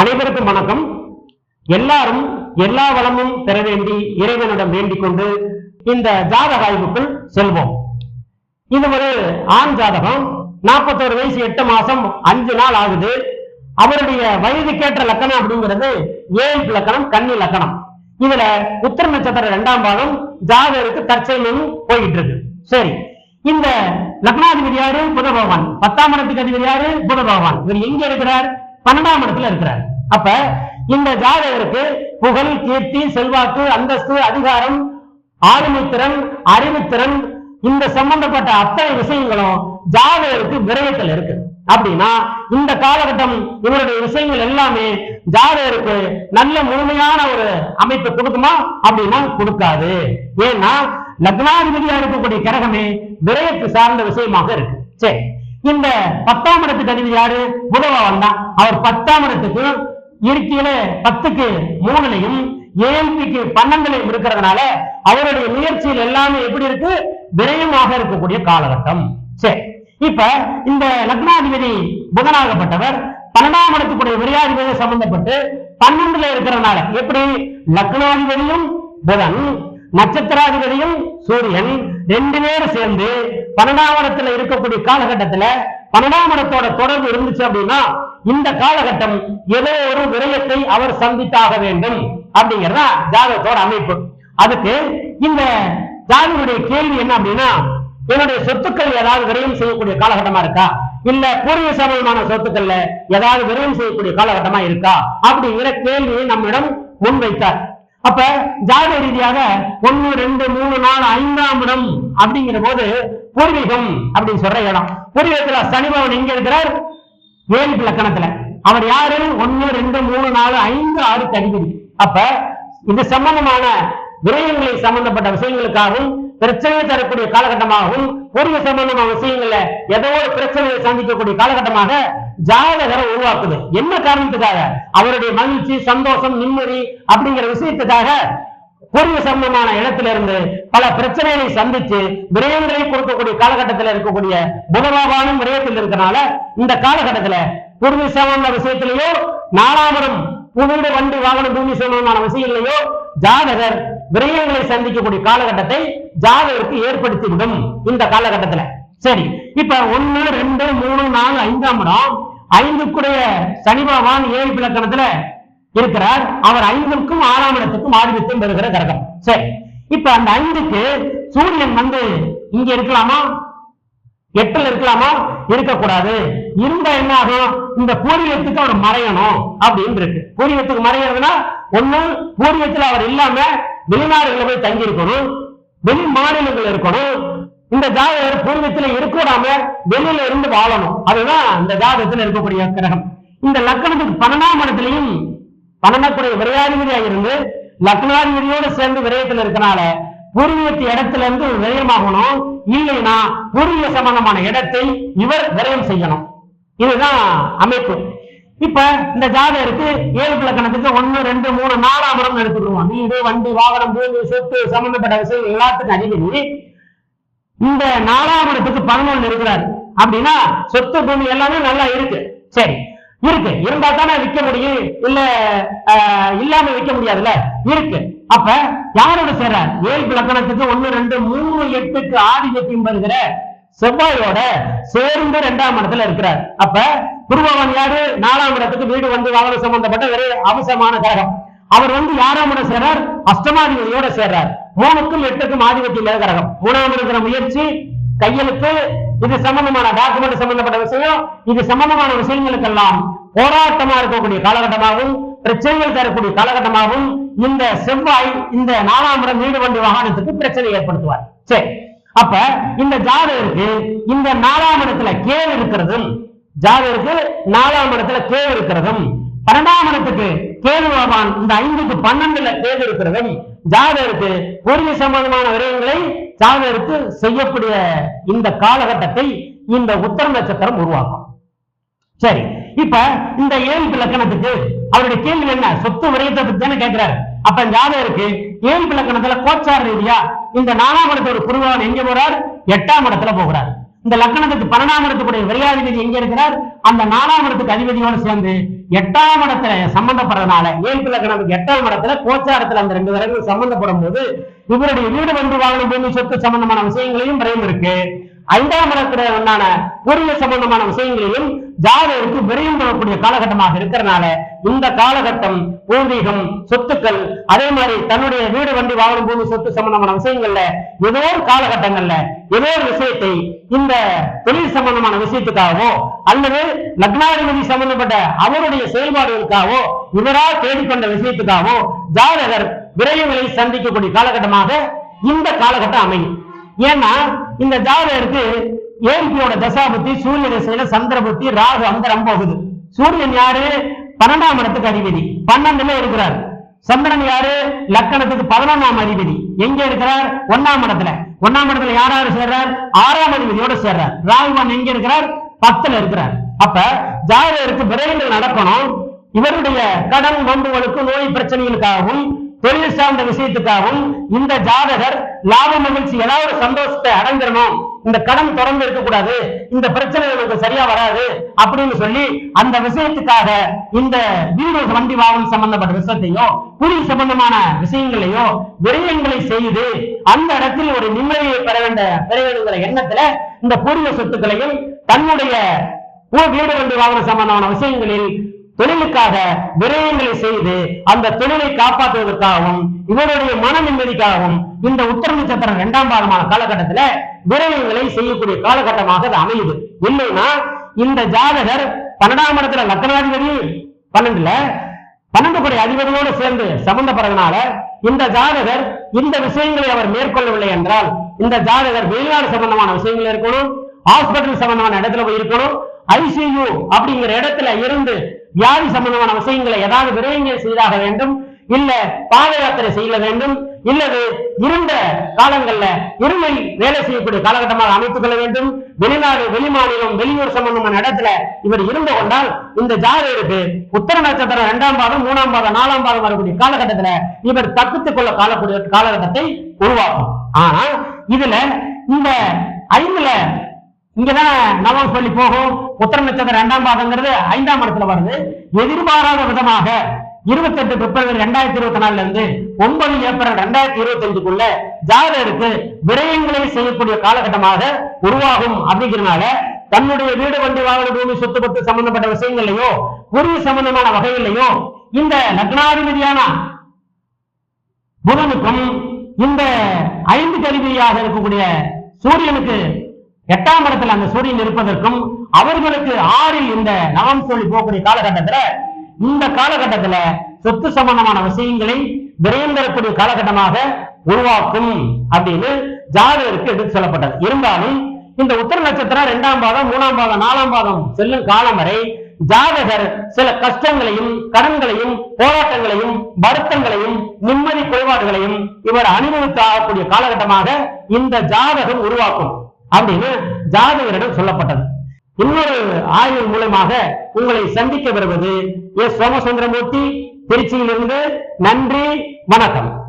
அனைவருக்கும் வணக்கம். எல்லாரும் எல்லா வளமும் பெற வேண்டி இறைவனிடம் வேண்டிக் கொண்டு இந்த ஜாதக ஆய்வுக்குள் செல்வோம். இது ஒரு ஆண் ஜாதகம். நாற்பத்தோரு வயசு எட்டு மாசம் அஞ்சு நாள் ஆகுது. அவருடைய வயதுக்கேற்ற லக்கணம் அப்படிங்கிறது ஏழு லக்கணம் கன்னி லக்கணம். இதுல உத்தர நட்சத்திர இரண்டாம் பாகம் ஜாதகருக்கு தற்செயலும் போயிட்டு இருக்கு. சரி இந்த லக்னாதிபதி யாரு? புத பகவான் பத்தாம் இடத்துக்கு அதிபதி யாரு? புத பகவான் இவர் எங்க இருக்கிறார்? பன்னெண்டாம் இடத்துல இருக்கிறார். அப்ப இந்த ஜாதகருக்கு புகழ் கீர்த்தி செல்வாக்கு அந்தஸ்து அதிகாரம் ஆளுமைத்திறன் அறிவுத்திறன் இந்த சம்பந்தப்பட்ட அத்தனை விஷயங்களும் ஜாதகருக்கு விரயத்தில் இருக்கு. அப்படின்னா இந்த காலகட்டம் இவருடைய விஷயங்கள் எல்லாமே ஜாதகருக்கு நல்ல முழுமையான ஒரு அமைப்பை கொடுக்குமா? அப்படின்னா கொடுக்காது. ஏன்னா லக்னாதிபதியா இருக்கக்கூடிய கிரகமே விரயத்து சார்ந்த விஷயமாக இருக்கு. சரி. இந்த பத்தாம் இடத்துக்கு அதிபதி யாரு? புதவான் தான். அவர் பத்தாம் இடத்துக்கு இருக்கையில பத்துக்கு மூணுலையும் ஏஎம்பிக்கு பன்னெண்டுலையும் இருக்கிறதுனால அவருடைய முயற்சியில் எல்லாமே எப்படி இருக்கு? விரயமாக இருக்கக்கூடிய காலகட்டம். சரி. இப்ப இந்த லக்னாதிபதி புதனாகப்பட்டவர் பன்னெண்டாம் இடத்துக்குடைய விரையாதிபதி சம்பந்தப்பட்டு பன்னெண்டுல இருக்கிறதுனால எப்படி? லக்னாதிபதியும் புதன் நட்சத்திராதிபதியும் சூரியன் ரெண்டு பேரும் சேர்ந்து பன்னெண்டாம் இடத்துல இருக்கக்கூடிய காலகட்டத்துல பன்னெண்டாம் இடத்தோட தொடர்பு இருந்துச்சு அப்படின்னா இந்த காலகட்டம் ஏதோ ஒரு விரயத்தை அவர் சந்தித்தாக வேண்டும் அப்படிங்கறத ஜாதகத்தோட அமைப்பு. அதுக்கு இந்த ஜாதகனுடைய கேள்வி என்ன அப்படின்னா என்னுடைய சொத்துக்கள் ஏதாவது விரயம் செய்யக்கூடிய காலகட்டமா இருக்கா? இல்ல பூர்வ சம்பந்தமான சொத்துக்கள்ல ஏதாவது விரயம் செய்யக்கூடிய காலகட்டமா இருக்கா? அப்படிங்கிற கேள்வியை நம்மிடம் முன்வைத்தார். அப்ப ஜாத ரீதியாக ஒன்னு ரெண்டு மூணு நாலு ஐந்தாம் இடம் அப்படிங்கிற போது பூர்வீகம் அப்படின்னு சொல்ற இடம். பூர்வீகத்துல சனி எங்க இருக்கிறார்? ஏழு லக்கணத்துல. அவர் யாரு? ஒன்னு ரெண்டு மூணு நாலு ஐந்து ஆறு அதிபதி அப்ப இது சம்பந்தமான விரயங்களை சம்பந்தப்பட்ட விஷயங்களுக்காகவும் பிரச்சனையை தரக்கூடிய காலகட்டமாகவும் பூர்வீக சம்பந்தமான விஷயங்கள்ல ஏதோ ஒரு பிரச்சனையை சந்திக்கக்கூடிய காலகட்டமாக ஜாதகரை உருவாக்குது. என்ன காரணத்துக்காக? அவருடைய மகிழ்ச்சி சந்தோஷம் நிம்மதி அப்படிங்கிற விஷயத்துக்காக பூர்வீக சம்பந்தமான இடத்துல இருந்து பல பிரச்சனைகளை சந்திச்சு விரயங்களை கொடுக்கக்கூடிய காலகட்டத்தில் இருக்கக்கூடிய புதபாபானும் விரயத்தில் இருக்கனால இந்த காலகட்டத்துல பூர்வீக சம்பந்த விஷயத்திலேயோ நாலாவதும் புதுவிட வண்டி வாகனம் பூமி சம்பந்தமான விஷயங்களையோ ஜாதகர் விரயங்களை சந்திக்கக்கூடிய காலகட்டத்தை ஜாதகருக்கு ஏற்படுத்திவிடும் இந்த காலகட்டத்துல. சரி இப்ப ஒண்ணு ரெண்டு மூணு நாலு ஐந்தாம் இடம். ஐந்துக்குடைய சனி பகவான் ஏழு இலக்கணத்துல இருக்கிறார். அவர் ஐந்துக்கும் ஆறாம் இடத்துக்கும் ஆதிபத்தியம் பெறுகிற கிரகம். சரி இப்ப அந்த ஐந்துக்கு சூரியன் வந்து இங்க இருக்கலாமா? எட்டுல இருக்கலாமா? இருக்கக்கூடாது. இருந்தா என்ன ஆகும்? இந்த பூர்வீகத்துக்கு அவர் மறையணும் அப்படின்னு இருக்கு. பூர்வீகத்துக்கு மறையறதுன்னா ஒண்ணு பூர்வீகத்துல அவர் இல்லாம வெளிநாடுகளை போய் தங்கி இருக்கணும் வெளி மாநிலங்கள் இருக்கணும். இந்த ஜாதகர் பூர்வத்தில் இருக்கக்கூடாம வெளியில இருந்து வாழணும். அதுதான் இந்த ஜாதகத்தில் இருக்கக்கூடிய கிரகம் இந்த லக்கணத்துக்கு பன்னெண்டாம் இடத்துலயும் பன்னெண்டக்கூடிய விரையாதிபதியாக இருந்து லக்னாதிபதியோடு சேர்ந்து விரயத்தில் இருக்கனால பூர்வீகத்து இடத்துல இருந்து விரயமாகணும் இல்லைன்னா பூர்வீக சம்பந்தமான இடத்தை இவர் விரயம் செய்யணும். இதுதான் அமைப்பு. இப்ப இந்த ஜாதகருக்கு ஏழு கணக்குக்கு ஒண்ணு ரெண்டு மூணு நாலாம் இடம் எடுத்துக்கிடுவோம். வீடு வண்டி வாகனம் பூமி சொத்து சம்பந்தப்பட்ட விஷயம் எல்லாத்துக்கும் அதிபதி இந்த நாலாம் இடத்துக்கு பதினொன்னு இருக்கிறாரு. அப்படின்னா சொத்து பூமி எல்லாமே நல்லா இருக்கு. சரி இருக்கு. இருந்தா தானே விற்க முடியும். இல்ல இல்லாம விற்க முடியாதுல்ல? இருக்கு. அப்ப யாரோட சேர்றார்? ஏழு லக்கணத்துக்கு ஒண்ணு ரெண்டு மூணு எட்டுக்கு ஆதிபத்தியம் வருகிற செவ்வாயோட சேர்ந்து இரண்டாம் இடத்துல இருக்கிறார். அப்ப குருபவன் யாரு? நாலாம் இடத்துக்கு வீடு வந்து வாகனம் சம்பந்தப்பட்ட ஒரு அவசரமான கிரகம். அவர் வந்து யாராம் இடம் சேர்றார்? அஷ்டமாதிபதியோட சேர்றார். மூணுக்கும் எட்டுக்கும் ஆதிபத்தியம் இல்லாத கிரகம். மூணாம் இருக்கிற முயற்சி கையெழுத்து இது சம்பந்தமான டாக்குமெண்ட் சம்பந்தப்பட்ட விஷயம் இது சம்பந்தமான விஷயங்களுக்கெல்லாம் போராட்டமா இருக்கக்கூடிய காலகட்டமாகவும் பிரச்சனைகள் தரக்கூடிய காலகட்டமாகவும் இந்த செவ்வாய் இந்த நாலாம் இடம் வீடு வண்டி வாகனத்துக்கு பிரச்சனை ஏற்படுத்துவார். சரி. அப்ப இந்த ஜாதகருக்கு இந்த நாலாம் இடத்துல கேள் இருக்கிறதும் ஜாதகருக்கு நாலாம் இடத்துல கேது இருக்கிறதும் பன்னெண்டாம் இடத்துக்கு கேது பகவான் இந்த ஐந்துக்கு பன்னெண்டுல கேது இருக்கிறதும் ஜாதகருக்கு பூர்வீக சம்பந்தமான விரயங்களை ஜாதகருக்கு செய்யக்கூடிய இந்த காலகட்டத்தை இந்த உத்தர நட்சத்திரம் உருவாக்கும். சரி இப்ப இந்த ஏழு லக்கணத்துக்கு அவருடைய கேள்வி என்ன? சொத்து விரயத்தை பத்தி தானே கேட்கிறாரு. அப்ப ஜாதகருக்கு ஏழு லக்கணத்துல கோச்சார் ரீதியா இந்த நாலாம் இடத்தோட குருவான் எங்க போறார்? எட்டாம் இடத்துல போகிறார். இந்த லக்கணத்துக்கு பன்னெண்டாம் இடத்துக்குடைய விரையாதிபதி எங்க இருக்கிறார்? அந்த நாலாம் இடத்துக்கு அதிபதியோடு சேர்ந்து எட்டாம் இடத்துல சம்பந்தப்படுறதுனால ஏழு லக்கணத்துக்கு எட்டாம் இடத்துல கோச்சாரத்துல அந்த ரெண்டு விரல்கள் சம்பந்தப்படும் போது இவருடைய வீடு வந்து வாகனம் பூமி சொத்து சம்பந்தமான விஷயங்களையும் பிரயம் இருக்கு ஐந்தாம் இடத்துல உண்டான பூர்வீக சம்பந்தமான விஷயங்களிலும் ஜாதகருக்கு விரையும் பெறக்கூடிய காலகட்டமாக இருக்கிறனால இந்த காலகட்டம் பூர்வீகம் சொத்துக்கள் அதே மாதிரி தன்னுடைய வீடு வண்டி வாகனம் பூமி சொத்து சம்பந்தமான விஷயங்கள்ல ஏதோ ஒரு காலகட்டங்கள்ல ஏதோ ஒரு விஷயத்தை இந்த தொழில் சம்பந்தமான விஷயத்துக்காகவோ அல்லது லக்னாதிபதி சம்பந்தப்பட்ட அவருடைய செயல்பாடுகளுக்காகவோ இவரால் தேடிக்கொண்ட விஷயத்துக்காகவோ ஜாதகர் விரைவுகளை சந்திக்கக்கூடிய காலகட்டமாக இந்த காலகட்டம் அமையும். ஏன்னா இந்த ஜாதகருக்கு ஏழ்பியோட தசாபுத்தி சூரிய திசையில சந்திரபுத்தி ராகு அந்தரம் போகுது. சூரியன் யாரு? பன்னெண்டாம் இடத்துக்கு அதிபதி. பன்னெண்டுல இருக்கிறார். சந்திரன் யாரு? லக்கணத்துக்கு பதினொன்னாம் அதிபதி. எங்க இருக்கிறார்? ஒன்னாம் இடத்துல. ஒன்னாம் இடத்துல யார் யாரு சேர்றார்? ஆறாம் அதிபதியோட சேர்றார். ராகுவன் எங்க இருக்கிறார்? பத்துல இருக்கிறார். அப்ப ஜாதகருக்கு விரைவில் நடக்கணும். இவருடைய கடன் நோன்புகளுக்கு நோய் பிரச்சனைகளுக்காகவும் தொழில் சார்ந்த விஷயத்துக்காகவும் இந்த ஜாதகர் லாப மகிழ்ச்சி ஏதாவது ஒரு சந்தோஷத்தை அடைஞ்சிடணும். இந்த கடன் தொடர்ந்து இருக்கக்கூடாது. இந்த பிரச்சனை உங்களுக்கு சரியா வராது அப்படின்னு சொல்லி அந்த விஷயத்துக்காக இந்த வீடு வண்டி வாகனம் சம்பந்தப்பட்ட விஷயத்தையோ குழி சம்பந்தமான விஷயங்களையோ விரயங்களை செய்து அந்த இடத்தில் ஒரு நிம்மதியை பெற வேண்ட பெற வேண்டுங்கிற எண்ணத்துல இந்த பூர்வ சொத்துக்களையும் தன்னுடைய வீடு வண்டி வாகன சம்பந்தமான விஷயங்களில் தொழிலுக்காக விரயங்களை செய்து அந்த தொழிலை காப்பாற்றுவதற்காகவும் இவருடைய மன நிம்மதிக்காகவும் இந்த உத்தர நட்சத்திரம் இரண்டாம் பாகமான காலகட்டத்துல விரயங்களை செய்யக்கூடிய காலகட்டமாக அது அமையுது. இல்லைன்னா இந்த ஜாதகர் பன்னெண்டாம் இடத்துல லக்னாதிபதி பன்னெண்டுல பன்னெண்டு படை அதிபதியோடு சேர்ந்து சம்பந்தப்படுறதுனால இந்த ஜாதகர் இந்த விஷயங்களை அவர் மேற்கொள்ளவில்லை என்றால் இந்த ஜாதகர் வெளிநாடு சம்பந்தமான விஷயங்கள் இருக்கணும் ஹாஸ்பிட்டல் சம்பந்தமான இடத்துல போய் இருக்கணும் ஐசியு அப்படிங்கிற இடத்துல இருந்து வியாதி சம்பந்தமான விஷயங்களை ஏதாவது விரயங்கள் செய்தாக வேண்டும் இல்ல பாத யாத்திரை செய்ய வேண்டும் இல்லது இருந்த காலங்கள்ல இருமை வேலை செய்யக்கூடிய காலகட்டமாக அமைத்துக் கொள்ள வேண்டும். வெளிநாடு வெளிமாநிலம் வெளியூர் சம்பந்தமான இடத்துல இவர் இருந்து கொண்டால் இந்த ஜாதகருக்கு உத்தர நட்சத்திரம் இரண்டாம் பாதம் மூணாம் பாதம் நாலாம் பாதம் வரக்கூடிய காலகட்டத்துல இவர் தப்பித்துக் கொள்ள காலக்கூடிய காலகட்டத்தை உருவாக்கும். ஆனா இதுல இந்த ஐந்துல இங்கதான் நவம் சொல்லி போகும். உத்தர நட்சத்திரம் இரண்டாம் பாதங்கிறது ஐந்தாம் இடத்துல வருது. எதிர்பாராத விதமாக இருபத்தெட்டு பிப்ரவரி ரெண்டாயிரத்தி இருபத்தி நாலுல இருந்து ஒன்பது ஏப்ரல் ரெண்டாயிரத்தி இருபத்தி அஞ்சுக்குள்ள ஜாதகருக்கு விரயங்களை செய்யக்கூடிய காலகட்டமாக உருவாகும் அப்படிங்கிறனால தன்னுடைய வீடு வண்டி வாகன பூமி சொத்து பத்து சம்பந்தப்பட்ட விஷயங்களையோ பூர்வீக சம்பந்தமான வகையிலையோ இந்த லக்னாதிபதியான புதனுக்கும் இந்த ஐந்து கருவியாக இருக்கக்கூடிய சூரியனுக்கு எட்டாம் இடத்துல அந்த சூரியன் இருப்பதற்கும் அவர்களுக்கு ஆறில் இந்த நவம் சொல்லி போகக்கூடிய காலகட்டத்துல இந்த காலகட்டத்துல சொத்து சம்பந்தமான விஷயங்களை விரைந்து தரக்கூடிய காலகட்டமாக உருவாக்கும் அப்படின்னு ஜாதகருக்கு எடுத்து சொல்லப்பட்டது. இருந்தாலும் இந்த உத்தர நட்சத்திரம் இரண்டாம் பாதம் மூணாம் பாதம் நாலாம் பாதம் செல்லும் காலம் வரை ஜாதகர் சில கஷ்டங்களையும் கடன்களையும் போராட்டங்களையும் வருத்தங்களையும் நிம்மதி குறைபாடுகளையும் இவர் அனுபவித்து ஆகக்கூடிய காலகட்டமாக இந்த ஜாதகம் உருவாக்கும். அப்படின்னு ஜாதகரிடம் சொல்லப்பட்டது. இன்னொரு ஆய்வு மூலமாக உங்களை சந்திக்க வருவது எஸ் சோமசுந்தரமூர்த்தி திருச்சியிலிருந்து நன்றி வணக்கம்.